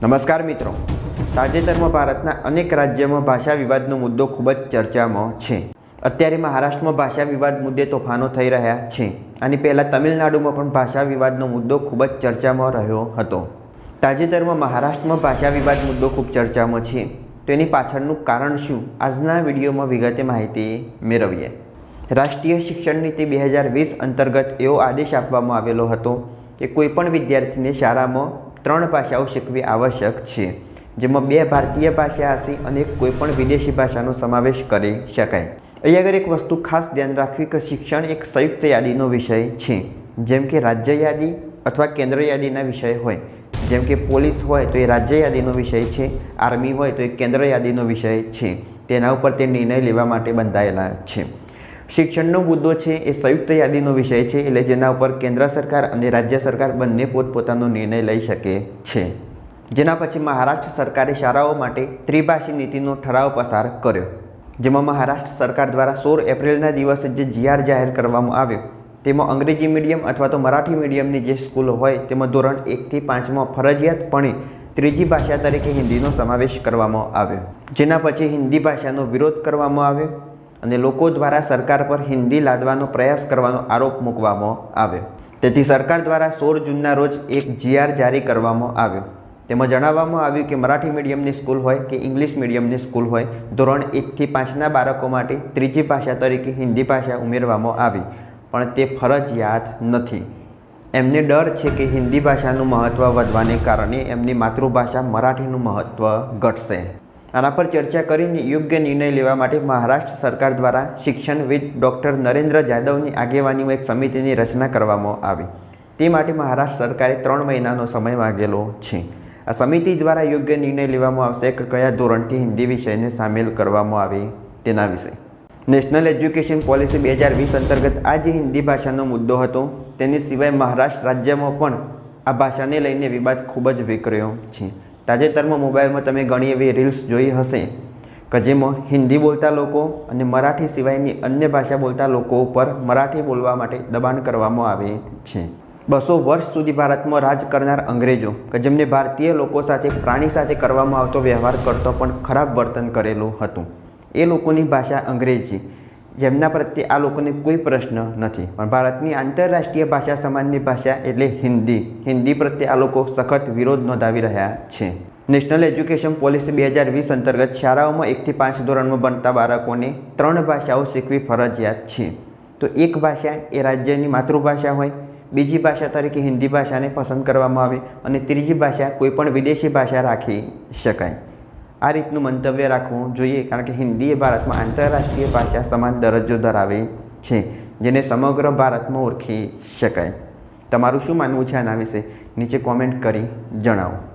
નમસ્કાર મિત્રો. તાજેતરમાં ભારતના અનેક રાજ્યોમાં ભાષા વિવાદનો મુદ્દો ખૂબ જ ચર્ચામાં છે. અત્યારે મહારાષ્ટ્રમાં ભાષા વિવાદ મુદ્દે તોફાનો થઈ રહ્યા છે આની પહેલાં તમિલનાડુમાં પણ ભાષા વિવાદનો મુદ્દો ખૂબ જ ચર્ચામાં રહ્યો હતો. તાજેતરમાં મહારાષ્ટ્રમાં ભાષા વિવાદ મુદ્દો ખૂબ ચર્ચામાં છે. તેની પાછળનું કારણ શું? આજના વિડીયોમાં વિગતે માહિતી મેળવીએ. રાષ્ટ્રીય શિક્ષણ નીતિ બે હજાર વીસ અંતર્ગત એવો આદેશ આપવામાં આવેલો હતો કે કોઈપણ વિદ્યાર્થીને શાળામાં ત્રણ ભાષાઓ શીખવી આવશ્યક છે, જેમાં બે ભારતીય ભાષા હશે અને કોઈપણ વિદેશી ભાષાનો સમાવેશ કરી શકાય. અહીં આગળ એક વસ્તુ ખાસ ધ્યાન રાખવી કે શિક્ષણ એક સંયુક્ત યાદીનો વિષય છે, જેમ કે રાજ્ય યાદી અથવા કેન્દ્ર યાદીના વિષય હોય. જેમ કે પોલીસ હોય તો એ રાજ્ય યાદીનો વિષય છે, આર્મી હોય તો એ કેન્દ્ર યાદીનો વિષય છે. તેના ઉપર તે નિર્ણય લેવા માટે બંધાયેલા છે. શિક્ષણનો મુદ્દો છે એ સંયુક્ત યાદીનો વિષય છે, એટલે જેના ઉપર કેન્દ્ર સરકાર અને રાજ્ય સરકાર બંને પોતપોતાનો નિર્ણય લઈ શકે છે. જેના પછી મહારાષ્ટ્ર સરકારે શાળાઓ માટે ત્રિભાષી નીતિનો ઠરાવ પસાર કર્યો, જેમાં મહારાષ્ટ્ર સરકાર દ્વારા સોળ એપ્રિલના દિવસે જે જીઆર જાહેર કરવામાં આવ્યો, તેમાં અંગ્રેજી મીડિયમ અથવા તો મરાઠી મીડિયમની જે સ્કૂલો હોય, તેમાં ધોરણ એકથી પાંચમાં ફરજિયાતપણે ત્રીજી ભાષા તરીકે હિન્દીનો સમાવેશ કરવામાં આવ્યો. જેના પછી હિન્દી ભાષાનો વિરોધ કરવામાં આવ્યો અને લોકો દ્વારા સરકાર પર હિન્દી લાદવાનો પ્રયાસ કરવાનો આરોપ મૂકવામાં આવ્યો. તેથી સરકાર દ્વારા સોળ જૂનના રોજ એક જીઆર જારી કરવામાં આવ્યો. તેમાં જણાવવામાં આવ્યું કે મરાઠી મીડિયમની સ્કૂલ હોય કે ઇંગ્લિશ મીડિયમની સ્કૂલ હોય, ધોરણ એકથી પાંચના બાળકો માટે ત્રીજી ભાષા તરીકે હિન્દી ભાષા ઉમેરવામાં આવી, પણ તે ફરજિયાત નથી. એમને ડર છે કે હિન્દી ભાષાનું મહત્ત્વ વધવાને કારણે એમની માતૃભાષા મરાઠીનું મહત્ત્વ ઘટશે. આના પર ચર્ચા કરીને યોગ્ય નિર્ણય લેવા માટે મહારાષ્ટ્ર સરકાર દ્વારા શિક્ષણવિદ ડૉક્ટર નરેન્દ્ર જાદવની આગેવાનીમાં એક સમિતિની રચના કરવામાં આવી. તે માટે મહારાષ્ટ્ર સરકારે ત્રણ મહિનાનો સમય માગેલો છે. આ સમિતિ દ્વારા યોગ્ય નિર્ણય લેવામાં આવશે કે કયા ધોરણથી હિન્દી વિષયને સામેલ કરવામાં આવે તેના વિશે. નેશનલ એજ્યુકેશન પોલિસી બે હજાર વીસ અંતર્ગત આ જે હિન્દી ભાષાનો મુદ્દો હતો, તેની સિવાય મહારાષ્ટ્ર રાજ્યમાં પણ આ ભાષાને લઈને વિવાદ ખૂબ જ વિકર્યો છે. તાજેતરમાં મોબાઈલમાં તમે ઘણી એવી રીલ્સ જોઈ હશે કે જેમાં હિન્દી બોલતા લોકો અને મરાઠી સિવાયની અન્ય ભાષા બોલતા લોકો ઉપર મરાઠી બોલવા માટે દબાણ કરવામાં આવે છે. બસો વર્ષ સુધી ભારતમાં રાજ કરનાર અંગ્રેજો કે જેમને ભારતીય લોકો સાથે પ્રાણી સાથે કરવામાં આવતો વ્યવહાર કરતો પણ ખરાબ વર્તન કરેલું હતું. એ લોકોની ભાષા અંગ્રેજી જેમના પ્રત્યે આ લોકોને કોઈ પ્રશ્ન નથી. પણ ભારતની આંતરરાષ્ટ્રીય ભાષા સમાનની ભાષા એટલે હિન્દી. હિન્દી પ્રત્યે આ લોકો સખત વિરોધ નોંધાવી રહ્યા છે. નેશનલ એજ્યુકેશન પોલિસી બે હજાર વીસ અંતર્ગત શાળાઓમાં એકથી પાંચ ધોરણમાં ભણતા બાળકોને ત્રણ ભાષાઓ શીખવી ફરજિયાત છે. તો એક ભાષા એ રાજ્યની માતૃભાષા હોય, બીજી ભાષા તરીકે હિન્દી ભાષાને પસંદ કરવામાં આવે અને ત્રીજી ભાષા કોઈપણ વિદેશી ભાષા રાખી શકાય. આ રીતનું મંતવ્ય રાખવું જોઈએ, કારણ કે હિન્દી એ ભારતમાં આંતરરાષ્ટ્રીય ભાષા સમાન દરજ્જો ધરાવે છે, જેને સમગ્ર ભારતમાં ઓળખી શકાય. તમારું શું માનવું છે આના વિશે? નીચે કોમેન્ટ કરી જણાવો.